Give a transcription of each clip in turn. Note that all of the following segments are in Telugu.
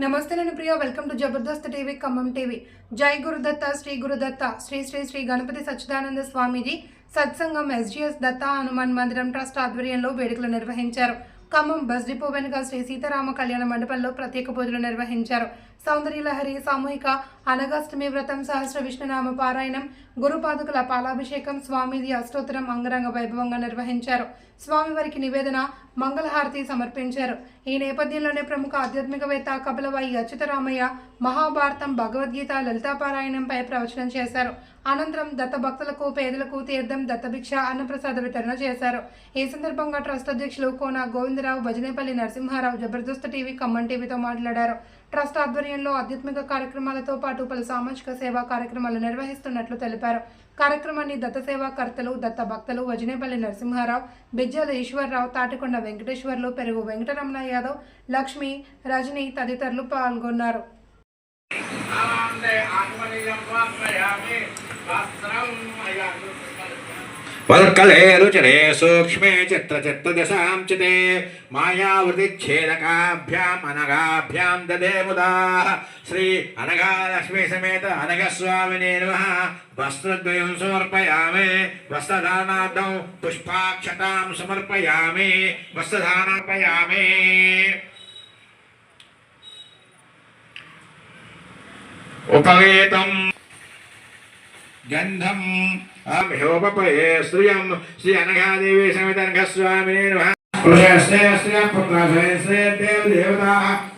నమస్తే నేను Priya welcome to Jabardasth TV Khammam TV. జై గురుదత్త శ్రీ గురుదత్త శ్రీ శ్రీ శ్రీ గణపతి సచ్చిదానంద స్వామీజీ సత్సంగం ఎస్జిఎస్ దత్త హనుమాన్ మందిరం ట్రస్ట్ ఆధ్వర్యంలో వేడుకలు నిర్వహించారు. ఖమ్మం బస్ డిపో వెనుక శ్రీ సీతారామ కళ్యాణ మండపంలో ప్రత్యేక పూజలు నిర్వహించారు. సౌందర్యలహరి సామూహిక అనగాష్టమి వ్రతం సహస్ర విష్ణునామ పారాయణం గురుపాదుకుల పాలాభిషేకం స్వామిది అష్టోత్తరం అంగరంగ వైభవంగా నిర్వహించారు. స్వామివారికి నివేదన మంగళహారతి సమర్పించారు. ఈ నేపథ్యంలోనే ప్రముఖ ఆధ్యాత్మికవేత్త కపిలవాయి అచ్యుతరామయ్య మహాభారతం భగవద్గీత లలితాపారాయణంపై ప్రవచనం చేశారు. అనంతరం దత్త భక్తులకు పేదలకు తీర్థం దత్తభిక్ష అన్నప్రసాద వితరణ చేశారు. ఈ సందర్భంగా ట్రస్ట్ అధ్యక్షులు కోన గోవిందరావు భజనేపల్లి నరసింహారావు జబర్దస్త్ టీవీ ఖమ్మం టీవీతో మాట్లాడారు. ట్రస్ట్ ఆధ్వర్యంలో ఆధ్యాత్మిక కార్యక్రమాలతో పాటు పలు సామాజిక సేవా కార్యక్రమాలు నిర్వహిస్తున్నట్లు తెలిపారు. కార్యక్రమాన్ని దత్త సేవాకర్తలు దత్త భక్తులు వజనేపల్లి నరసింహారావు బిజ్జాల ఈశ్వరరావు తాటికొండ వెంకటేశ్వర్లు పెరుగు వెంకటరమణ యాదవ్ లక్ష్మి రజని తదితరులు పాల్గొన్నారు. वल्कले रुचरे सूक्ष्मे चित्र चित्रदशां चिते। मायावृतिच्छेदकाभ्याम् अनघाभ्यां ददे मुदाः। श्री अनघालक्ष्मीसमेत अनघस्वामिने नमः। वस्त्रद्वयं समर्पयामि। वस्त्रधानादौ पुष्पाक्षतां समर्पयामि। वस्त्रधानार्पयामि उपवेतम् గంధం అహోపయే శ్రియం శ్రీ అనఘాదేవి సమితర్ఘస్వామినే నమః పురుషస్తే శ్రియం పుత్రశ్రే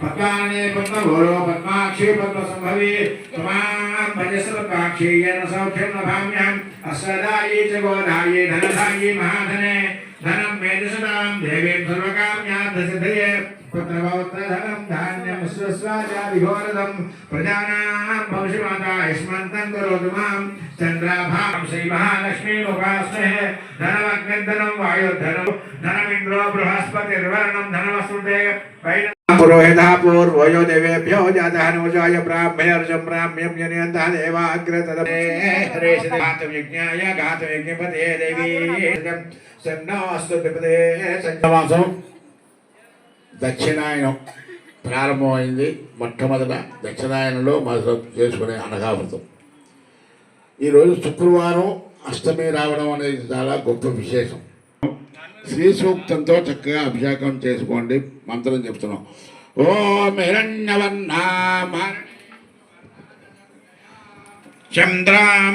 పద్మానే పద్మభూరో పద్మాక్షి పద్మసంభవి త్వాం భజస్వత్వాక్షి येन సౌఖ్యం లభామ్యహం అస్సదాయీ చ గోదాయీ ధనదాయీ మహాధనే ధనం మేధసదాం దేవీం సర్వకామ్యార్థసిద్ధయే पुत्रवौत्रधनं धान्यं स्वस्वाजाभिघोरदं प्रजानां भविष्यमाता युष्मन्तं करोतु माँ। चन्द्राभां श्रीमहालक्ष्मीमुपास्महे धनमग्निर्धनं वायुर्धनं धनमिन्द्रो बृहस्पतिर्वरणं धनमस्मृते पुरोहितः पूर्वयो देवेभ्यो जातः नोजाय ब्राह्म्यं जनियन्तः देवाग्र तदपे घातविज्ञाय घातविज्ञपते देवी। सन्नास्तु विपदे सन्नवासौ దక్షిణాయనం ప్రారంభమైంది. మొట్టమొదట దక్షిణాయనంలో మొదలు చేసుకునే అనగావృతం ఈరోజు శుక్రవారం అష్టమి రావడం అనేది చాలా గొప్ప విశేషం. శ్రీ సూక్తంతో చక్కగా అభిషేకం చేసుకోండి. మంత్రం చెప్తున్నాం. ఓం హిరణ్యవర్ణామ చంద్రాం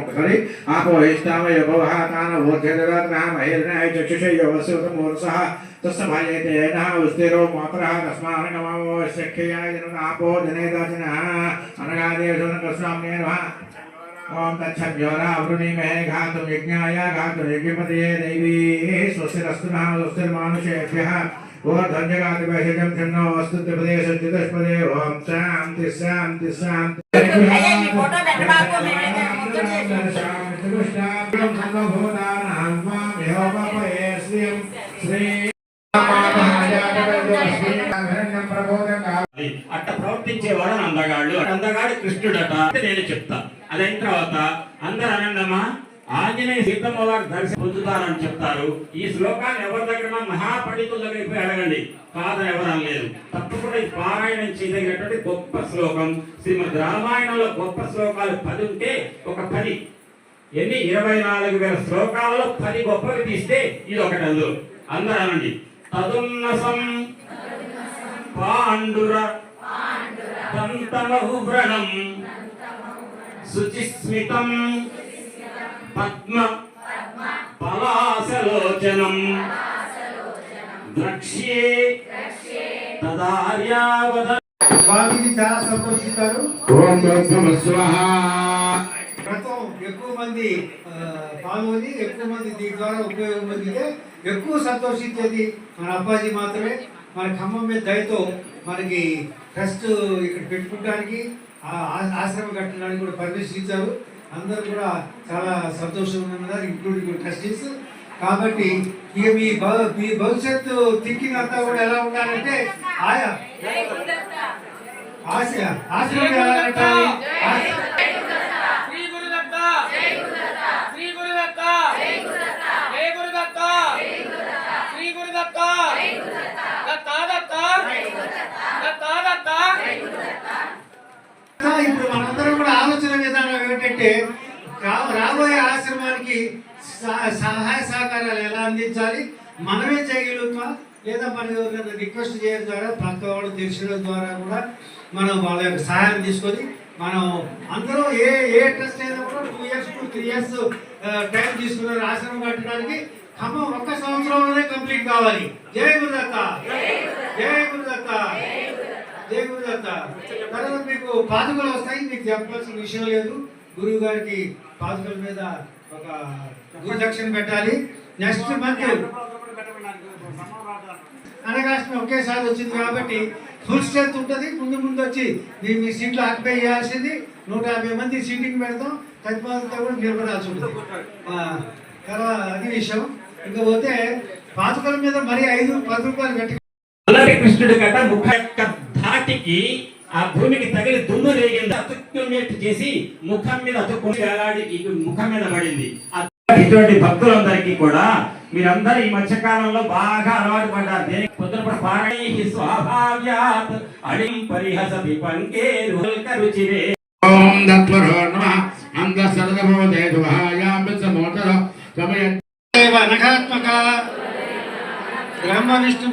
सॉरी आपोहिष्ठामय भवहातान भूर्जगदग्राम हिरण्य उस्तेरो मात्रा नः उस्तिरो मात्रः तस्मानगमोश्यक्षयाय आपो जने दाचिन अनगादे अनगादेषु न कस्वाम्ये नमः। ओम तच्छब्योरा अवृणीमे घातु यज्ञाय घातु यज्ञपतये देवी। स्वस्तिरस्तु नः स्वस्तिर्मानुषेभ्यः। ओर्ध्वजगादिभेषजं शन्नो अस्तु त्रिपदेशचतुष्पदे ओम शान्ति शान्ति शान्ति। అట్ట ప్రవర్తించేవాడు అందగాడు అందగాడు కృష్ణుడట. నేను చెప్తా. అదైన తర్వాత అందరు అనందమ్మా ఆంజనేయ సీతమ్మ వారు దర్శనం పొందుతారని చెప్తారు. ఈ శ్లోకాన్ని ఎవరి దగ్గర మహాపండితుల దగ్గరికి పోయి అడగండి. కాదని ఎవరు అనలేదు. తప్పకుండా ఈ పారాయణం చేయదగినటువంటి గొప్ప శ్లోకం. శ్రీమద్ రామాయణంలో గొప్ప శ్లోకాలు పది ఉంటే ఒక పది. ఎన్ని? ఇరవై నాలుగు వేల శ్లోకాలలో పది గొప్పవి తీస్తే ఇది ఒకటి అందులో. అందరూ అనండి. తదున్నసం పాండుర దంతమహువ్రణం శుచిస్మితం పద్మ పలాసలోచనం ద్రక్ష్యే తదార్యావద స్వామికి చాలా సంతోషిస్తారు. ఓం బ్రహ్మస్వాహ వ్రతం ఎక్కువ మంది పాల్గొని ఎక్కువ మంది దీని ద్వారా ఉపయోగం పొందితే ఎక్కువ సంతోషించేది మన అబ్బాజీ మాత్రమే. మన ఖమ్మం మీద దయతో మనకి ట్రస్ట్ ఇక్కడ పెట్టుకోవడానికి ఆశ్రమం కట్టడానికి కూడా పర్మిషన్ ఇచ్చారు. అందరూ కూడా చాలా సంతోషంగా ఉన్నారు ఇంక్లూడింగ్ ట్రస్టీస్ కాబట్టి ఇక మీ మీ భవిష్యత్తు థింకింగ్ అంతా కూడా ఎలా ఉండాలంటే ఆయా ఆశ. ఎలా కట్టాలి ఆశ- శ్రీ గురుదత్త శ్రీ గురుదత్త జయ గురుదత్త శ్రీ గురుదత్త దత్తా దత్త దత్తా దత్త ఇప్పుడు మనందరం కూడా ఆలోచన విధానం ఏమిటంటే రా- రాబోయే ఆశ్రమానికి సహ- సహాయ సహకారాలు ఎలా అందించాలి? మనమే చేయగలుగుతా లేదా మనం ఎవరికైనా రిక్వెస్ట్ చేయడం ద్వారా పక్క వాళ్ళు తెలిసిన ద్వారా కూడా మనం వాళ్ళ యొక్క సహాయం తీసుకొని మనం అందరూ ఏ ఏ ట్రస్ట్ అయినా కూడా two years to three years time తీసుకున్నారు ఆశ్రమం కట్టడానికి. ఖమ్మం ఒక్క సంవత్సరంలోనే కంప్లీట్ కావాలి. జయ గురుదత్త. జయ గురుదత్త. జయ గురుదత్త. తర్వాత మీకు పాదుకలు వస్తాయి. మీకు చెప్పాల్సిన విషయం లేదు. గురువు గారికి పాదుకల మీద ఒక పెట్టాలి. నెక్స్ట్ మంత్ అనగాసిన ఒకేసారి వచ్చింది కాబట్టి ఫుల్ స్ట్రెంత్ ఉంటుంది. ముందు ముందు వచ్చి మీ మీ సీట్లు ఆక్యుపై చేయాల్సింది. నూట యాభై మంది సీటింగ్ పెడతాం. తగ్గిపోతే కూడా నిలబడాల్సి ఉంటుంది. అది విషయం. ఇంకా పోతే పాతకాల మీద మరి ఐదు పది రూపాయలు పెట్టి కృష్ణుడు కట్ట ముఖ ధాటికి ఆ భూమికి తగిలి దుమ్ము రేగింది. అతుక్కునేట్టు చేసి ముఖం మీద అతుక్కుని వేలాడి ముఖం మీద పడింది. ఇటువంటి భక్తులందరికీ కూడా మీరందరూ ఈ మధ్యకాలంలో బాగా అలవాటు పడ్డారు. దేనికి? పొద్దున పారై స్వాభావ్యాత్ అడిం పరిహసతి పంకేరు రుచిరే ఓం దత్వరో నమ అంద సమయ నఖాత్మక. బ్రహ్మ విష్ణు